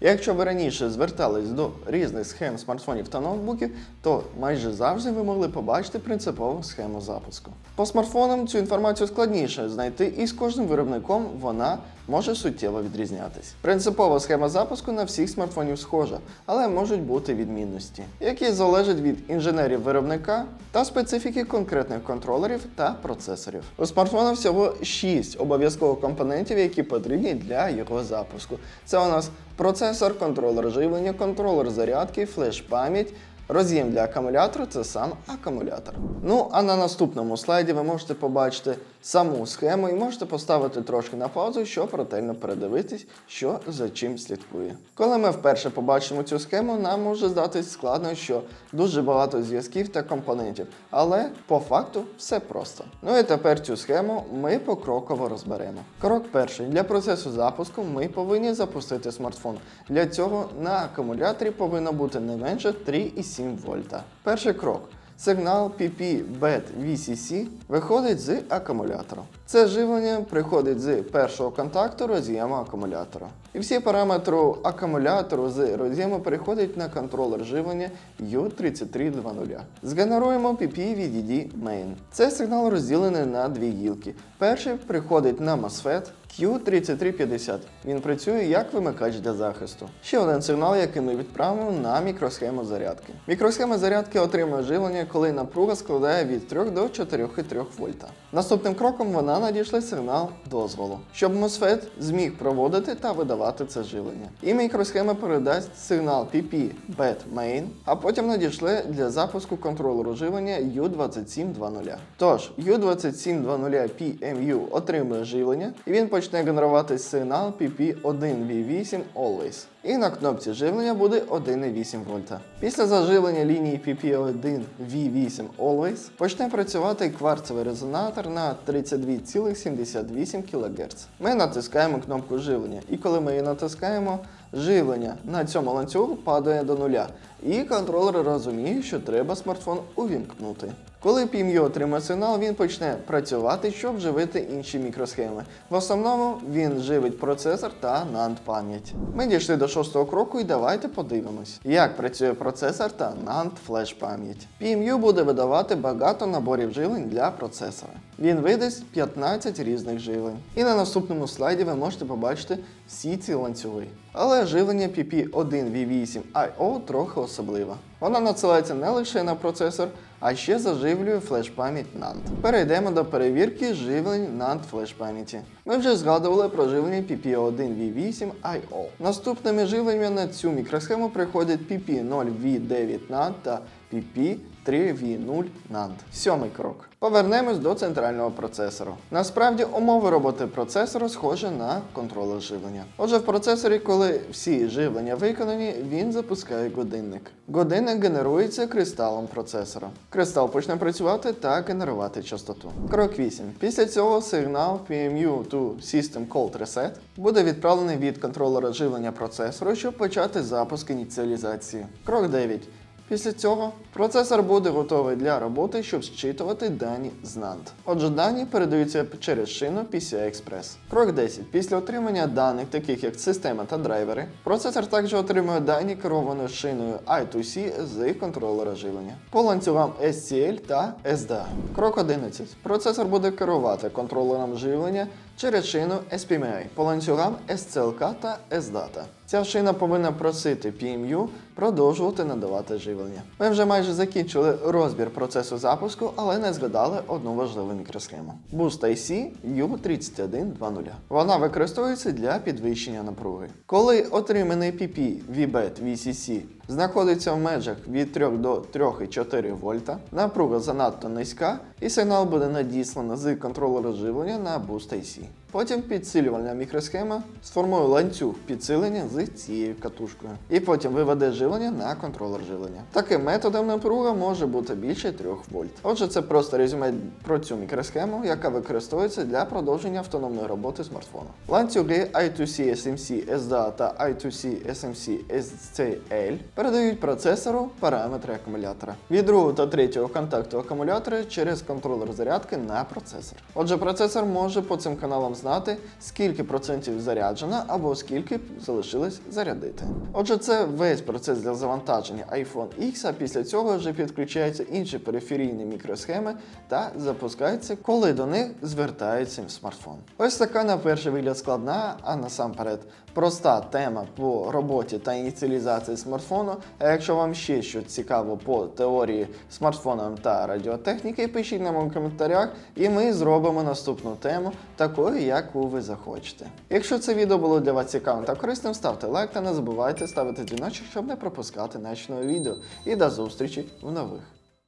Якщо ви раніше звертались до різних схем смартфонів та ноутбуків, то майже завжди ви могли побачити принципову схему запуску. По смартфонам цю інформацію складніше знайти, і з кожним виробником вона може суттєво відрізнятись. Принципова схема запуску на всіх смартфонів схожа, але можуть бути відмінності, які залежать від інженерів виробника та специфіки конкретних контролерів та процесорів. У смартфона всього 6 обов'язкових компонентів, які потрібні для його запуску. Це у нас процесор, контролер живлення, контролер зарядки, флеш-пам'ять. Роз'єм для акумулятора це сам акумулятор. Ну а на наступному слайді ви можете побачити саму схему і можете поставити трошки на паузу, щоб ретельно передивитись, що за чим слідкує. Коли ми вперше побачимо цю схему, нам може здатись складно, що дуже багато зв'язків та компонентів, але по факту все просто. Ну і тепер цю схему ми покроково розберемо. Крок перший для процесу запуску ми повинні запустити смартфон. Для цього на акумуляторі повинно бути не менше 3,7 вольта. Перший крок. Сигнал PP BET VCC виходить з акумулятора. Це живлення приходить з першого контакту роз'єму акумулятора. І всі параметри акумулятору з роз'єму переходять на контролер живлення U3320. Згенеруємо PP VDD Main. Цей сигнал розділений на дві гілки. Перший приходить на MOSFET Q3350. Він працює як вимикач для захисту. Ще один сигнал, який ми відправимо на мікросхему зарядки. Мікросхема зарядки отримує живлення, коли напруга складає від 3 до 4,3 вольта. Наступним кроком вона надійшла сигнал дозволу, щоб MOSFET зміг проводити та видавати це живлення. І мікросхема передасть сигнал PP BET Main, а потім надійшли для запуску контролеру живлення U2720. Тож U2720 PMU отримує живлення і він почне генерувати сигнал PP1V8 Always. І на кнопці живлення буде 1,8 вольта. Після заживлення лінії PP1V8 Always почне працювати кварцевий резонатор на 32,78 кГц. Ми натискаємо кнопку живлення, і коли ми її натискаємо, живлення на цьому ланцюгу падає до нуля. І контролер розуміє, що треба смартфон увімкнути. Коли PMU отримає сигнал, він почне працювати, щоб живити інші мікросхеми. В основному він живить процесор та NAND пам'ять. Ми дійшли до шостого кроку і давайте подивимось, як працює процесор та NAND флеш пам'ять. PMU буде видавати багато наборів живлень для процесора. Він видасть 15 різних живлень. І на наступному слайді ви можете побачити всі ці ланцюги. Але живлення PP1V8IO трохи особливе. Вона надсилається не лише на процесор, а ще заживлює флеш-пам'ять NAND. Перейдемо до перевірки живлень NAND флеш-пам'яті. Ми вже згадували про живлення PP1V8IO. Наступними живленнями на цю мікросхему приходять PP0V9 NAND та PP 3V0 NAND. Сьомий крок. Повернемось до центрального процесору. Насправді умови роботи процесору схожі на контролер живлення. Отже, в процесорі, коли всі живлення виконані, він запускає годинник. Годинник генерується кристалом процесора. Кристал почне працювати та генерувати частоту. Крок 8. Після цього сигнал PMU to System Cold Reset буде відправлений від контролера живлення процесору, щоб почати запуск ініціалізації. Крок 9. Після цього процесор буде готовий для роботи, щоб зчитувати дані з NAND. Отже, дані передаються через шину PCI Express. Крок 10. Після отримання даних, таких як система та драйвери, процесор також отримує дані керованою шиною I2C з контролера живлення по ланцюгам SCL та SDA. Крок 11. Процесор буде керувати контролером живлення через шину SPMI по ланцюгам SCLK та SDATA. Ця шина повинна просити PMU продовжувати надавати живлення. Ми вже майже закінчили розбір процесу запуску, але не згадали одну важливу мікросхему. Boost IC U3120. Вона використовується для підвищення напруги. Коли отриманий PP VBET VCC знаходиться в межах від 3 до 3,4 вольта, напруга занадто низька, і сигнал буде надіслано з контролера живлення на Boost IC. Потім підсилювальна мікросхема сформує ланцюг підсилення з цією катушкою. І потім виведе живлення на контролер живлення. Таким методом напруга може бути більше 3 вольт. Отже, це просто резюме про цю мікросхему, яка використовується для продовження автономної роботи смартфону. Ланцюги I2C SMC SDA та I2C SMC SCL передають процесору параметри акумулятора. Від другого та третього контакту акумулятора через контролер зарядки на процесор. Отже, процесор може по цим каналам знати скільки процентів заряджено або скільки залишилось зарядити. Отже, це весь процес для завантаження iPhone X, а після цього вже підключаються інші периферійні мікросхеми та запускаються, коли до них звертається смартфон. Ось така на перший вигляд складна, а насамперед проста тема по роботі та ініціалізації смартфону. А якщо вам ще щось цікаво по теорії смартфоном та радіотехніки, пишіть нам у коментарях, і ми зробимо наступну тему, такою, яку ви захочете. Якщо це відео було для вас цікавим та корисним, ставте лайк та не забувайте ставити дзвіночок, щоб не пропускати наші нові відео. І до зустрічі в нових.